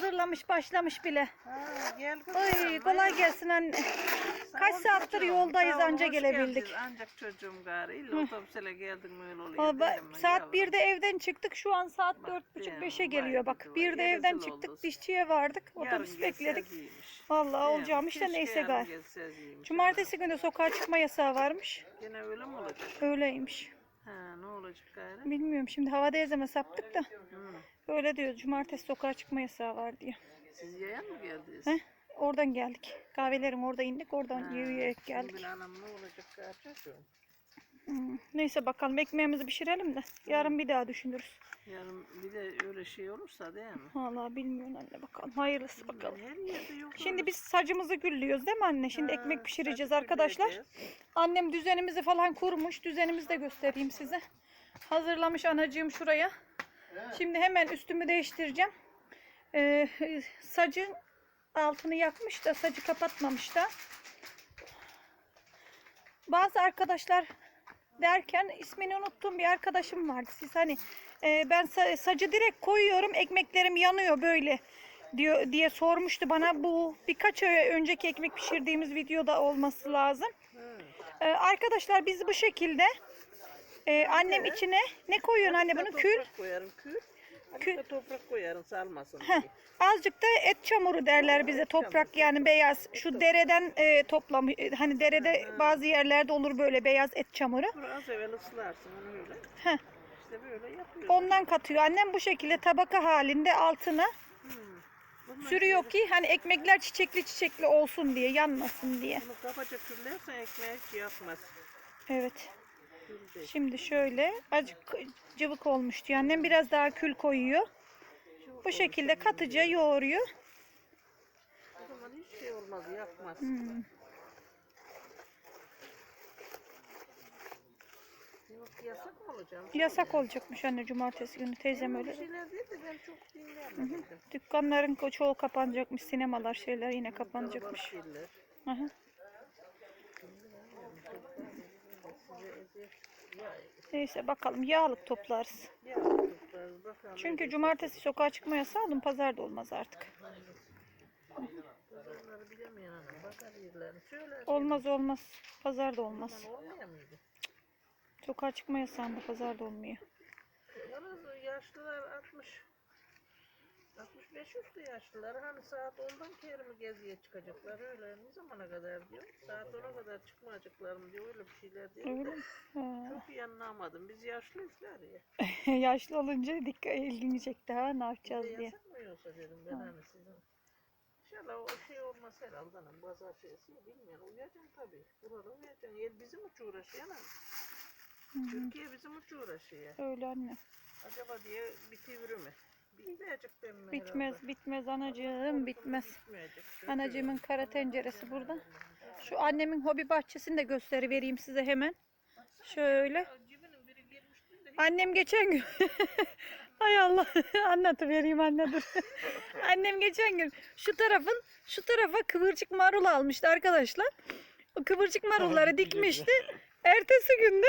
hazırlamış başlamış bile. Ha, gel kızım. Oy kolay gelsin anne. Sağ Kaç saattir çocuğum, yoldayız sağ ol, anca hoş gelebildik. geldin. Ancak çocuğum gari. İlla otobüsle geldin mi öyle oluyor. Dedim ben, saat yavrum. 1'de evden çıktık. Şu an saat Bak, dört buçuk değil mi? 5'e Vay geliyor. Bak kızım, 1'de iyi evden rezil çıktık. oldun. Dişçiye vardık. Yarın Otobüs gelseniz bekledik. iyiymiş. Vallahi mi? olacağım işte Keşke neyse yarın gari. gelseniz iyiymiş. Cumartesi günü sokağa çıkma yasağı varmış. Gene öyle mi olacak? Öyleymiş. Ha ne olacak gari? Bilmiyorum şimdi havada ezeme saptık da. Hı. Öyle diyor. Cumartesi sokağa çıkma yasağı var diyor. Siz yayan mı geldiniz? Heh, oradan geldik. Kahvelerin orada indik. Oradan Ha, yürüyerek geldik. Anam ne olacak çocuğum? Hmm, Neyse bakalım ekmeğimizi pişirelim de. Yarın bir daha düşünürüz. Yarın bir de öyle şey olursa değil mi? Vallahi bilmiyorum anne bakalım. Hayırlısı bakalım. Her yerde yok. Şimdi biz sacımızı güllüyoruz değil mi anne? Şimdi Ha, ekmek pişireceğiz arkadaşlar. gülleyeceğiz. Annem düzenimizi falan kurmuş. Düzenimizi de göstereyim size. Hazırlamış anacığım şuraya. Şimdi hemen üstümü değiştireceğim. Ee, sacın altını yakmış da sacı kapatmamış da. Bazı arkadaşlar derken ismini unuttuğum bir arkadaşım vardı. Siz hani e, ben sa- sacı direkt koyuyorum ekmeklerim yanıyor böyle diyor diye sormuştu bana. Bu birkaç ay önceki ekmek pişirdiğimiz videoda olması lazım. Ee, arkadaşlar biz bu şekilde e, annem içine ne koyuyorsun anne bunu kül koyarım kül. Kül. Toprak koyarım salmasın Heh, diye. azıcık da et çamuru derler bize toprak yani beyaz şu dereden e, toplamış hani derede bazı yerlerde olur böyle beyaz et çamuru Bunu az evvel ıslarsın onu öyle. Heh. İşte böyle yapıyoruz. ondan katıyor annem bu şekilde tabaka halinde altına. Bunun sürüyor ki hani ekmekler çiçekli çiçekli olsun diye yanmasın diye Bunu kabaca küllersen ekmeği hiç yapmaz. evet. Şimdi şöyle azıcık cıvık olmuş diyor annem biraz daha kül koyuyor bu şekilde katıca yoğuruyor O zaman hiç şey olmaz yapmaz. Hmm. Yasak mı? Yasak olacakmış anne cumartesi günü teyzem Öyle ben çok. Dükkanların çoğu kapanacakmış, sinemalar şeyler yine kapanacakmış. Kalabalık değiller. Aha. Size eziyet. Ya, Neyse bakalım yağlık toplarız. Çünkü cumartesi sokağa çıkma yasağı alın pazar da olmaz artık. Olmaz olmaz. Pazar da olmaz. Sokağa çıkma yasağında pazar da olmuyor. Yalnız yaşlılar 60 65 üstü yaşlılar hani saat 10'dan kere mi geziye çıkacaklar öyle ne zamana kadar diyor? Saat 10'a kadar çıkmayacaklar mı diyor öyle bir şeyler diyor. Mi? Ha. çok iyi anlamadım. Biz yaşlıyızlar ya. Yaşlı olunca dikkat ilgimi çekti ha ne yapacağız diye. yasak mı yoksa dedim ben hani sizin İnşallah o şey olmaz herhalde hanım pazar şeysi bilmiyorum. Uyacaksın tabii. Burada uyacaksın. Yer bizim uç uğraşıyor hanım. Türkiye bizim uç uğraşıyor. Öyle anne. acaba diye bitiyor mu bitmeyecek benim herhalde. Bitmez bitmez anacığım bitmez. Bitmeyecek. Anacığımın kara tenceresi burada. Şu annemin hobi bahçesini de gösteri vereyim size hemen. Şöyle. Annem geçen gün Hay Allah anlatıvereyim anne dur. Annem geçen gün şu tarafın şu tarafa kıvırcık marul almıştı arkadaşlar. O kıvırcık marulları dikmişti. Ertesi günde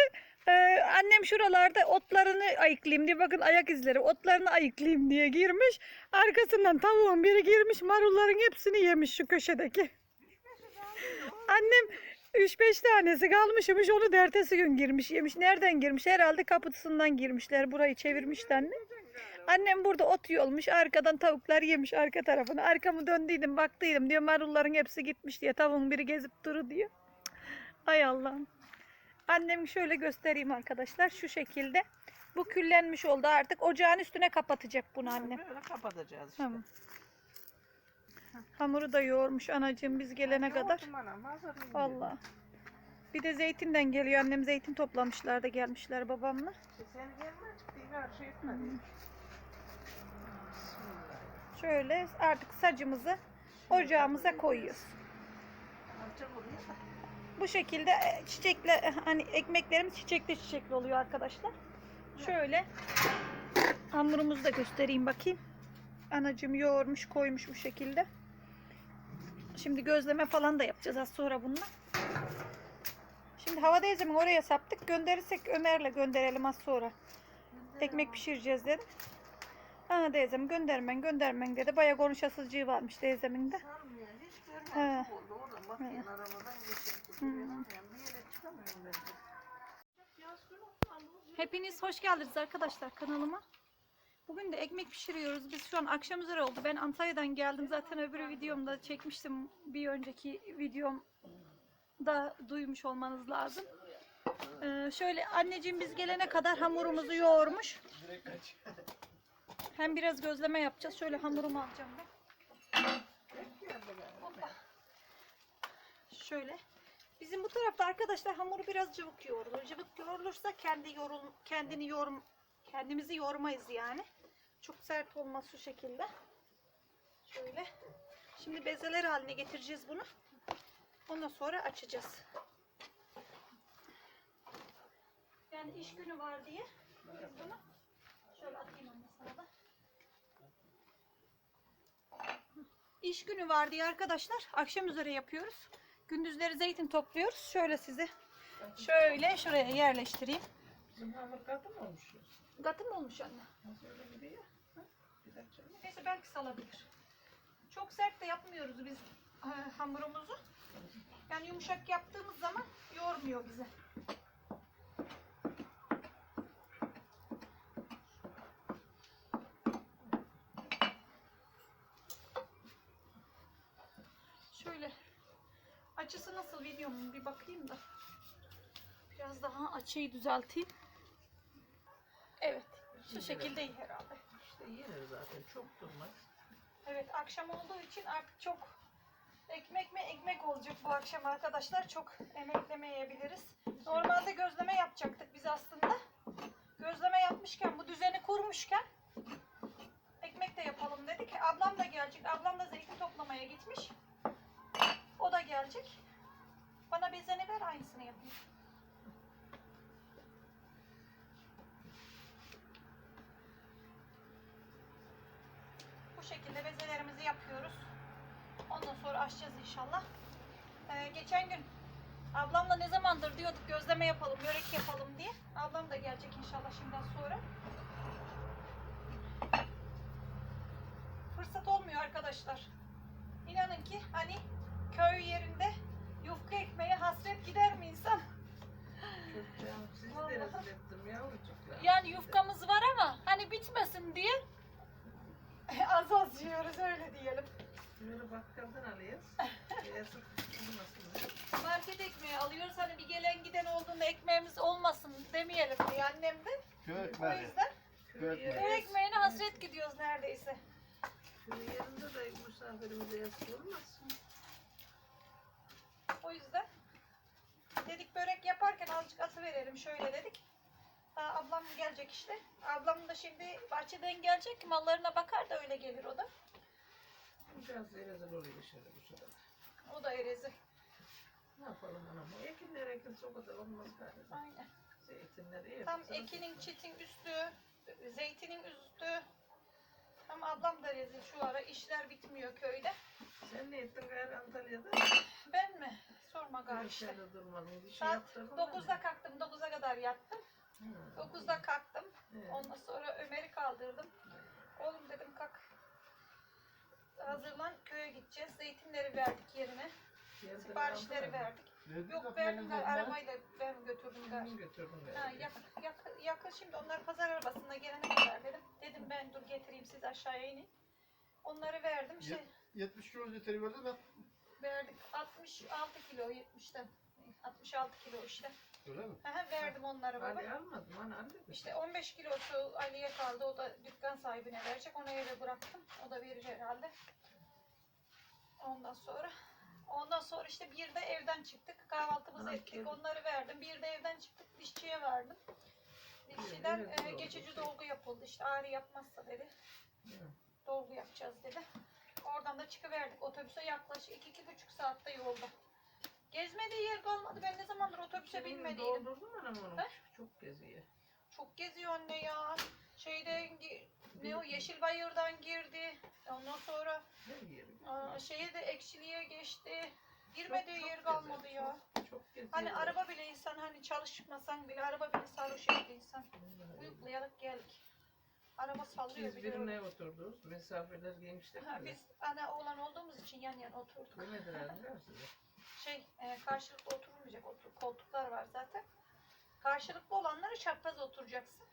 e, annem şuralarda otlarını ayıklayayım diye bakın ayak izleri otlarını ayıklayayım diye girmiş. Arkasından tavuğun biri girmiş marulların hepsini yemiş şu köşedeki. Annem 3-5 tanesi kalmışmış onu da ertesi gün girmiş yemiş. Nereden girmiş? Herhalde kapısından girmişler. Burayı çevirmişti anne. Annem burada ot yolmuş. Arkadan tavuklar yemiş arka tarafını. Arkamı döndüydüm baktıydım diyor. Marulların hepsi gitmiş diye. Tavuğun biri gezip duru diyor. Ay Allah'ım. Annemi şöyle göstereyim arkadaşlar. Şu şekilde. Bu küllenmiş oldu artık. Ocağın üstüne kapatacak bunu annem. böyle kapatacağız işte. Tamam. Hamuru da yoğurmuş anacığım biz gelene kadar. Yoğurdum anam, Vallahi. Bir de zeytinden geliyor. Annem zeytin toplamışlar da gelmişler babamla. E Sen gelme çıktı her şey etmedi. Şöyle artık sacımızı ocağımıza koyuyoruz. Oraya da. Bu şekilde e, çiçekle hani ekmeklerimiz çiçekli çiçekli oluyor arkadaşlar. Şöyle hamurumuzu da göstereyim bakayım. Anacığım yoğurmuş koymuş bu şekilde. Şimdi gözleme falan da yapacağız az sonra bununla. Şimdi hava teyzemin oraya saptık. Gönderirsek Ömer'le gönderelim az sonra. Ekmek pişireceğiz dedim. Aa teyzem göndermen göndermen dedi. Baya konuşasızcığı varmış teyzemin de. Sarmıyor. Hiç. Çok oldu. Oradan bakayım arabadan geçirdim. Hepiniz hoş geldiniz arkadaşlar kanalıma. Bugün de ekmek pişiriyoruz. Biz şu an akşam üzere oldu. Ben Antalya'dan geldim. Zaten öbür videomda çekmiştim. Bir önceki videomda duymuş olmanız lazım. Ee, şöyle anneciğim biz gelene kadar hamurumuzu yoğurmuş. Hem biraz gözleme yapacağız. Şöyle hamurumu alacağım ben. Şöyle. Bizim bu tarafta arkadaşlar hamuru biraz cıvık yoğrulur. Cıvık yoğrulursa kendi yorul kendini yorum kendimizi yormayız yani. Çok sert olmaz şu şekilde. Şöyle. Şimdi bezeler haline getireceğiz bunu. Ondan sonra açacağız. Yani iş günü var diye biz bunu şöyle atayım anne sana da. İş günü var diye arkadaşlar akşam üzere yapıyoruz. Gündüzleri zeytin topluyoruz. Şöyle size şöyle şuraya yerleştireyim. Bizim hamur katı mı olmuş? Katı mı olmuş anne? Nasıl öyle gidiyor? Neyse belki salabilir. Çok sert de yapmıyoruz biz e, hamurumuzu. Yani yumuşak yaptığımız zaman yormuyor bize. Şöyle açısı nasıl videomun bir bakayım da. Biraz daha açıyı düzelteyim. Evet. Şu şekilde iyi herhalde. İşte yenir zaten. Çok durmaz. Evet akşam olduğu için artık çok ekmek mi ekmek olacak bu akşam arkadaşlar. Çok emeklemeyebiliriz. Normalde gözleme yapacaktık biz aslında. Gözleme yapmışken bu düzeni kurmuşken ekmek de yapalım dedik. Ablam da gelecek. Ablam da zeytin toplamaya gitmiş. O da gelecek. Bana bezeni ver aynısını yapayım. Bu şekilde bezelerimizi yapıyoruz. Ondan sonra açacağız inşallah. Ee, geçen gün ablamla ne zamandır diyorduk gözleme yapalım, börek yapalım diye. Ablam da gelecek inşallah şimdiden sonra. Fırsat olmuyor arkadaşlar. İnanın ki hani köy yerinde yufka ekmeğe hasret gider mi insan? Çok canım. Sizi Vallahi. de rezil ettim yavrucuklar. Yani yufkamız var ama hani bitmesin diye az az yiyoruz öyle diyelim. Böyle bakkaldan alıyoruz. Yazık olmasın. Market ekmeği alıyoruz hani bir gelen giden olduğunda ekmeğimiz olmasın demeyelim diye annem de. Köy O ekmeği. yüzden Köy Evet. köy ekmeğine hasret gidiyoruz neredeyse. Köy yerinde de misafirimize yazık olmaz. O yüzden dedik börek yaparken azıcık atı verelim şöyle dedik. Daha ablam gelecek işte. Ablam da şimdi bahçeden gelecek mallarına bakar da öyle gelir o da. Biraz da rezil oluyor şöyle bu sırada. O da erezi. Ne yapalım anam? Ekinler ekilse o kadar olmaz galiba. Aynen. Zeytinler iyi. Tam ekinin çitin üstü, zeytinin üstü. Tam ablam da rezil şu ara işler bitmiyor köyde. Sen ne ettin gayrı Antalya'da? Ben mi? Sorma gari işte. Görüşlerde durmadın. Bir şey Saat yaptırdın mı? 9'da kalktım. 9'a kadar yattım. Hı. 9'da kalktım. Evet. Ondan sonra Ömer'i kaldırdım. Oğlum dedim kalk. Hazırlan köye gideceğiz. Zeytinleri verdik yerine. Siparişleri verdik. Nerede Yok verdim lan? arabayla ben götürdüm gari. Kimin götürdün Ha, yak, yak, yakın şimdi onlar pazar arabasına gelene kadar dedim. Dedim ben dur getireyim siz aşağıya inin. Onları verdim. Şey, Yet- 70 kilo literi verdi ben. verdik 66 kilo 70'ten. 66 kilo işte. Öyle mi? Aha, verdim onları baba. Ali almadım. Hani almadım. İşte 15 kilosu Ali'ye kaldı. O da dükkan sahibine verecek. Onu eve bıraktım. O da verir herhalde. Ondan sonra Ondan sonra işte bir de evden çıktık. Kahvaltımızı Ha, ettik. Onları verdim. Bir de evden çıktık. Dişçiye verdim. Dişçiden Evet, e, evet, geçici doğru. dolgu yapıldı. İşte ağrı yapmazsa dedi. Hı. Dolgu yapacağız dedi. Oradan da çıkıverdik. Otobüse yaklaşık iki, iki buçuk saatte yolda. Gezmediği yer kalmadı. Ben ne zamandır otobüse binmediydim. Doldurdun anam onu. He? Çok geziyor. Çok geziyor anne ya. Şeyden ne o Yeşilbayır'dan girdi. Ondan sonra aa, şeye de ekşiliğe geçti. Girmediği Çok- çok yer kalmadı ya. Çok, çok geziyor. Hani araba bile insan hani çalışmasan bile araba bile sarhoş etti insan. Uyuklayarak geldik. Araba sallıyor Biz de öyle. birine oturduk. Mesafeler genişti. Ha, biz ana oğlan olduğumuz için yan yana oturduk. Bu nedir abi biliyor musunuz? Şey e, karşılıklı oturulmayacak otur, koltuklar var zaten. Karşılıklı olanlara çapraz oturacaksın.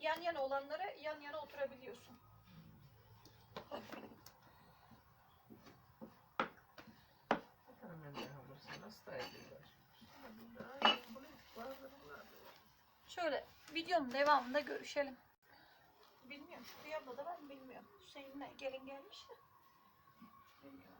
Yan yana olanlara yan yana oturabiliyorsun. Şöyle videonun devamında görüşelim. Bilmiyorum şu abla da mı bilmiyorum. Hüseyin'le gelin gelmiş de. Bilmiyorum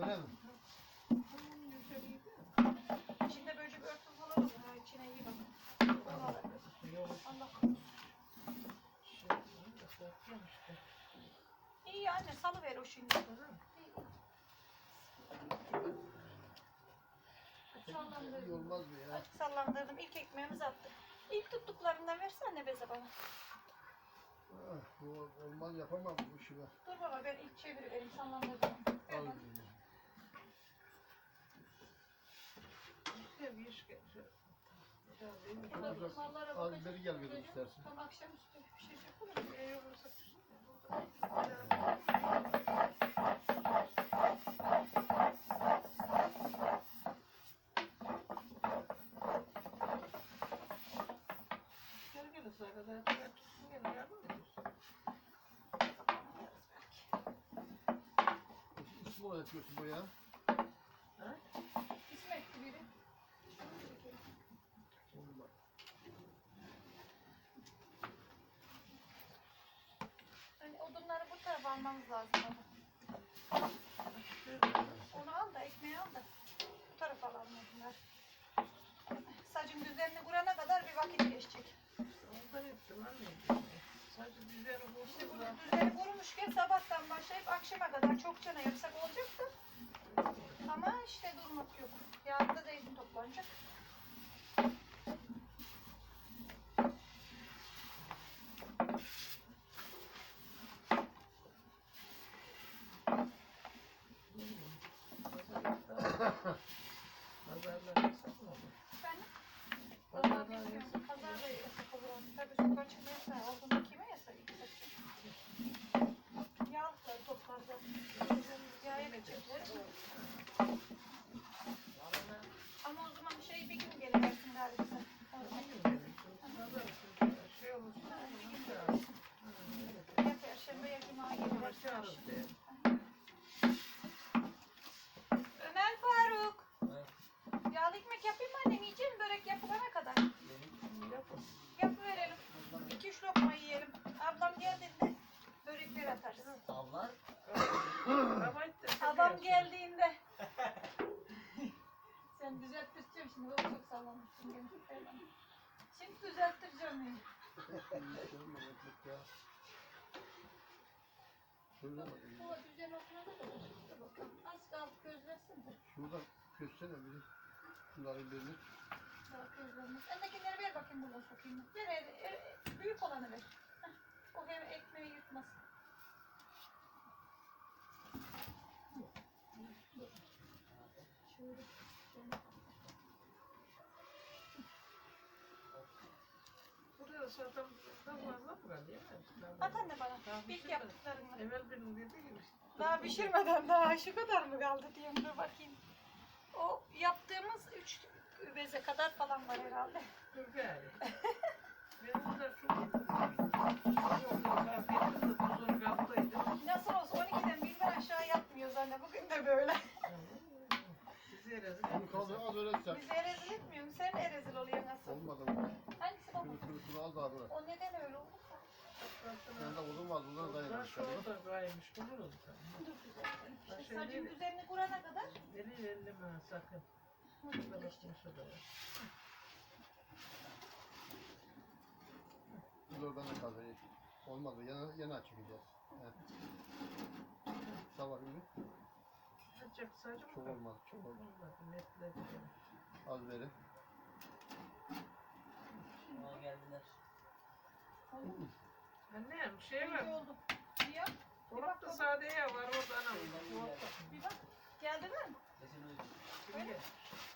Öyle mi? İçinde böyle bir örtü falan olur. Ha, içine iyi bakın. Allah Allah. İyi anne salıver o şimdi. İyi. İyi olmaz mı ya? Azıcık sallandırdım. İlk ekmeğimizi attık. İlk tuttuklarından versene beze bana. Ah, bu olmaz yapamam bu işi ben. Dur baba ben ilk çevirivereyim sallandırdım. Ver Al bana. bunu. Burada Olacak. mallara Az bakacak beri gel dedim istersen. Tam akşamüstü bir şey yapalım. İsmi oynatıyorsun bu ya. İsmet biri. Olmaz. Hani odunları bu tarafa almamız lazım. Onu al da ekmeği al da bu tarafa alalım odunları. Sacın düzenini kurana kadar bir vakit geçecek. İşte bu düzeni kurmuşken sabahtan başlayıp akşama kadar çok cana yapsak olacak da. Ama işte durmak yok. Yarın da zeytin toplanacak. Efendim? Vallahi bilmiyorum. Pazar da yasak olur. Tabii sokağa çıkma yasağı Yağlıkları toplardı. Yağya geçecekler. Ama o zaman şey bir gün geleceksin galiba sen. Ya perşembe ya cuma geleceksin. Ömer Faruk. Yağlı ekmek yapayım mı annem? Yiyecek misin börek yapılana kadar? Yapıverelim. Geldiğinde börekler atarız. Abla. Adam geldiğinde. Sen düzelttireceğim şimdi. Baba çok sallamışsın. Şimdi düzelttireceğim beni. Baba düzen oturana. Dur bakalım. Az kaldı közlersin de. Şurada köşsene biri. Şunların birini. Daha közlenmez. Endekileri ver bakayım buradan sokayım. Ver, ver, ver, büyük olanı ver. O hem ekmeği yutmaz. Dur. Şöyle. şöyle. At anne bana. İlk yaptıklarını. Evvel benim dediği gibi. Daha pişirmeden daha şu kadar mı kaldı diyorum dur bakayım. O yaptığımız üç beze kadar falan var herhalde. Dur gari. Nasıl olsa 12'den birden aşağı yapmıyoruz anne. Bugün de böyle. Sizi rezil Bunu kaldır az öyle sen. Bize rezil etmiyorsun. Sen de rezil oluyorsun nasıl? Olmadı mı? Hangisi baba? Şunu şunu şunu al daha bırak. O neden öyle oldu? Ben de uzun var, uzun dayanmış. Taş orada kaymış. Buluruz da. İşte Şey sacın değil. üzerini kurana kadar Eli elleme sakın. Burada bakmış o da var. Biz oradan da kazayı. Olmadı, yana, yana çekeceğiz. Evet. Sabah gibi. Açacak sadece Çok olmadı, çok. Netledi. Az verin. Aa, geldiler. Annem şey iyi var. oldu. Niye? Dolapta sadeye var orada anam. Bir bak. Geldi mi? Geldi.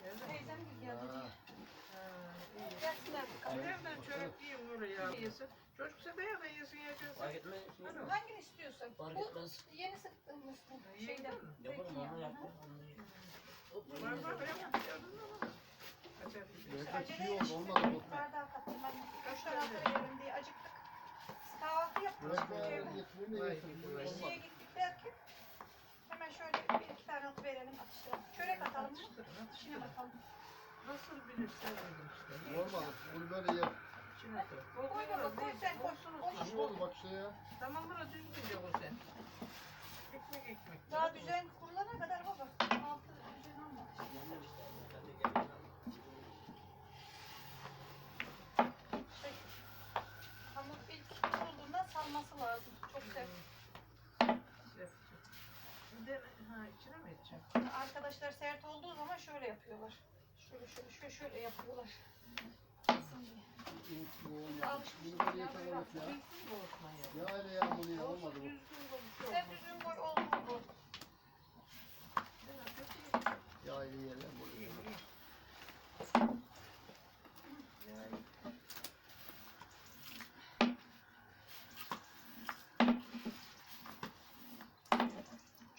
Teyzem geldi. Gelsinler bakalım. Nereden çörek yiyeyim öyle ya? Yesin. Çocuk sedeye de yesin yiyeceksin. Fark etmez. Hangini istiyorsun? Fark Bu etmez. yeni sıktığımız bu şeyden. Yaparım onu yaptım. Var var yedim. ya. Gördün mü? Açar bir şey. Belki Acele. Botma. Bardağı kattım ben. Üç tarafta verelim diye acıktık. Kahvaltı yaptık. Ben Olmadı. gittik derken hemen şöyle bir iki tane at verelim atıştıralım. Çörek atalım mı? Atıştırın. bakalım. Nasıl bilirsen dedim işte. Olmadı. Bunu böyle yer. İçine koy. Koy baba koy sen koy. Koy. Ne oldu bak işte ya. Tamam buna düzgünce koy sen. Ekmek ekmek. Daha düzen kurulana kadar baba. Altı düzen olmadı. Şey, hamur ilk kurulduğunda salması lazım. Çok sert. De ha içine mi edeceğim? Arkadaşlar sert olduğu zaman şöyle yapıyorlar. Şöyle şöyle şöyle şöyle yapıyorlar. Diye. Bunu böyle ya. Düzgün Osman ya. Ya öyle ya bunu ya Olsun bu. düzgün olmuş. Sen düzgün koy oldu mu bu? Ya öyle yerler bu.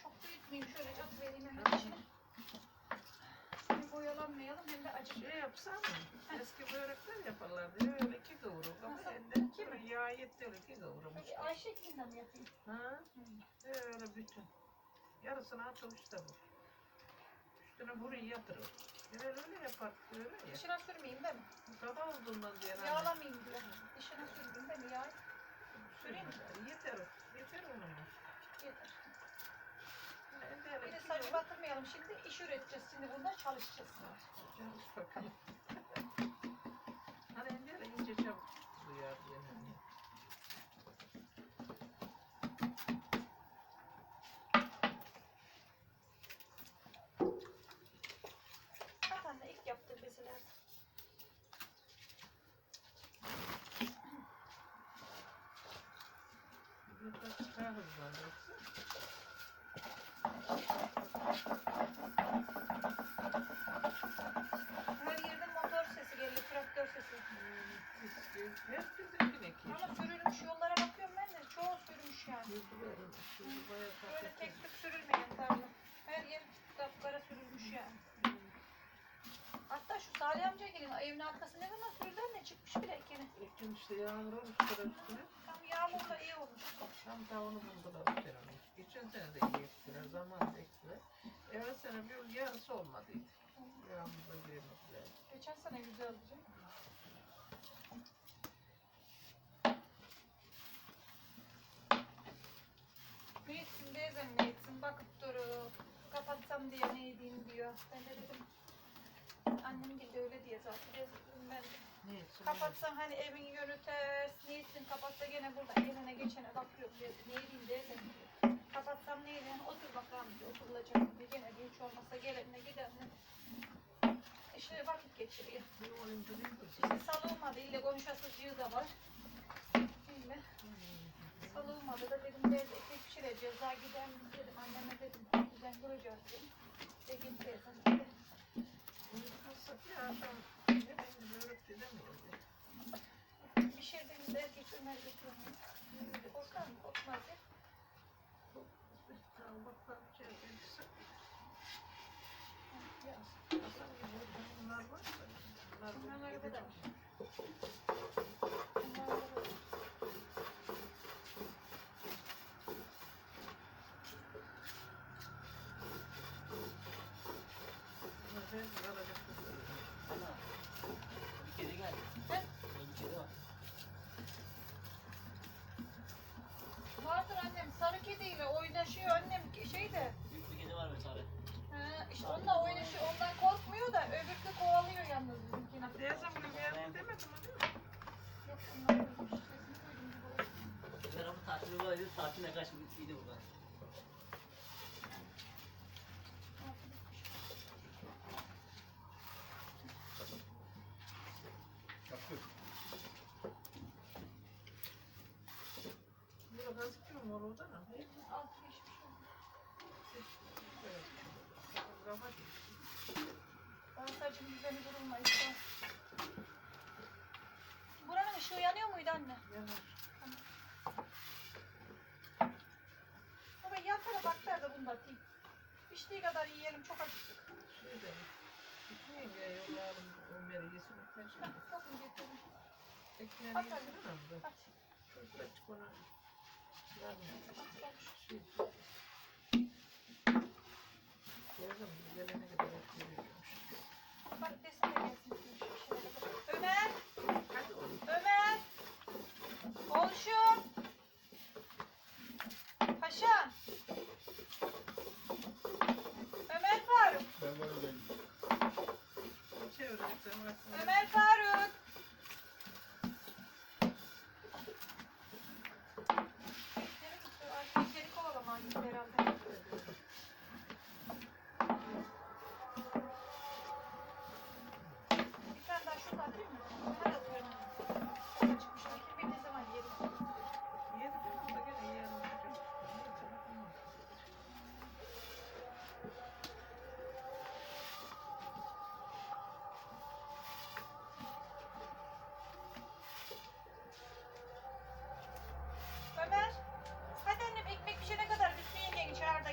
Çok büyütmeyeyim şöyle at vereyim hemen içine. Hem boyalanmayalım hem de acı. Şey yapsam mı? Eski börekler yaparlardı. Öyle iki kavuruk. Ama Nasıl? elde böyle yağ yetti öyle iki kavurmuş. Peki ay şeklinde mi yapayım? Ha? Öyle bütün. Yarısını atılmış da bu. Üstüne burayı yatırır. Genel öyle yapar. Öyle ya. Dışına sürmeyeyim değil mi? Kaba olduğundan diye. Yağlamayayım diye. Dışına sürmeyeyim değil mi? Yağ Süreyim mi? Yeter. Yeter onun. yeter. Bir de saçı batırmayalım şimdi. iş üreteceğiz şimdi burada çalışacağız. Çalış bakalım. hani ince çabuk duyar diye. Zaten de ilk yaptığım bezeler. Daha hızlandırsın. Her yerde motor sesi geliyor, traktör sesi. Herkesin bir ekiyor. Ama sürülmüş yollara bakıyorum ben de. Çoğu sürmüş yani. Böyle tek tük sürülmeyen tarla. Her yer kapkara sürülmüş yani. Hatta şu Salih amca gelin evin arkası ne zaman sürüldü ne çıkmış bile ekini. Ekim işte yağmur olmuş kadar yağmurla iyi olmuş. Tam tavanı buldular bu sene. Geçen sene de iyi ektiler, zaman da ektiler. Evvel sene bir yarısı olmadıydı. Yağmurda girmediler. Geçen sene güzeldi etsin teyzem ne etsin bakıp durup kapatsam diye ne edeyim diyor. Ben de dedim annem gibi de öyle diye zaten ben de. Ne için? Kapatsan hani evin yönü ters, ne etsin kapatsa gene burada gelene geçene bakıyorum diyor. Ne edeyim teyzem diyor. Kapatsam ne edeyim otur bakalım diyor oturulacak diyor. Gene diyor hiç olmazsa gelenine gidenine. İşte vakit geçiriyor. Değil mi? İşte salınmadı. İlle konuşasıcığı da var. İlle salınmadı da dedim biraz ekmek pişireceğiz. Daha gider miyiz dedim. Anneme dedim. Düzen kuracağız dedim. De git teyzem dedi. Ya Pişirdiğimizde erkek Ömer götürüyor. Korkar mı? Korkmaz ya. Bunlar var da. Bunlar var. Bunlar arabada. Bunlar ben alacak kızlarım. Ana. Bir kedi geldi. He? Bir kedi var. Mi? Oynaşıyor annem şey de. Büyük bir kedi var mesela. Ha, işte onunla oynaşıyor. Ondan korkmuyor da öbürkü kovalıyor yalnız bizimkini. Teyzem bunu beğendim demedim mi? Yok bunlar ölmüş. Sesini duydum gibi oldu. Ömer abi tatil olaydı. Tatiline kaçmış gittiydi buradan. Yapıyor. Burada gözüküyor mu orada da? Ne? Altı geçmiş oldu. Evet. Rafa Bana saçımın düzeni durulmayız. Buranın ışığı muydu anne? yanar. Baba yan tarafa aktar da bunu da atayım. Piştiği kadar yiyelim çok acıktık. Şey de. Gitmeyeyim ya yollarım Ömer'i yesin. Bakın getirdim. ekmeğini ama. Aç. Çocuklar çık ona. Yardım. Şey. Teyzem gelene kadar bekliyormuş. Bak desin de gelsin. Ömer! Hadi oğlum. Ömer! Olşum! Paşam! Ömer Faruk! Ben böyle değilim. Çevireceklerim aslında. Ömer Faruk!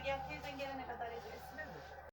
gel teyzen gelene kadar ederiz.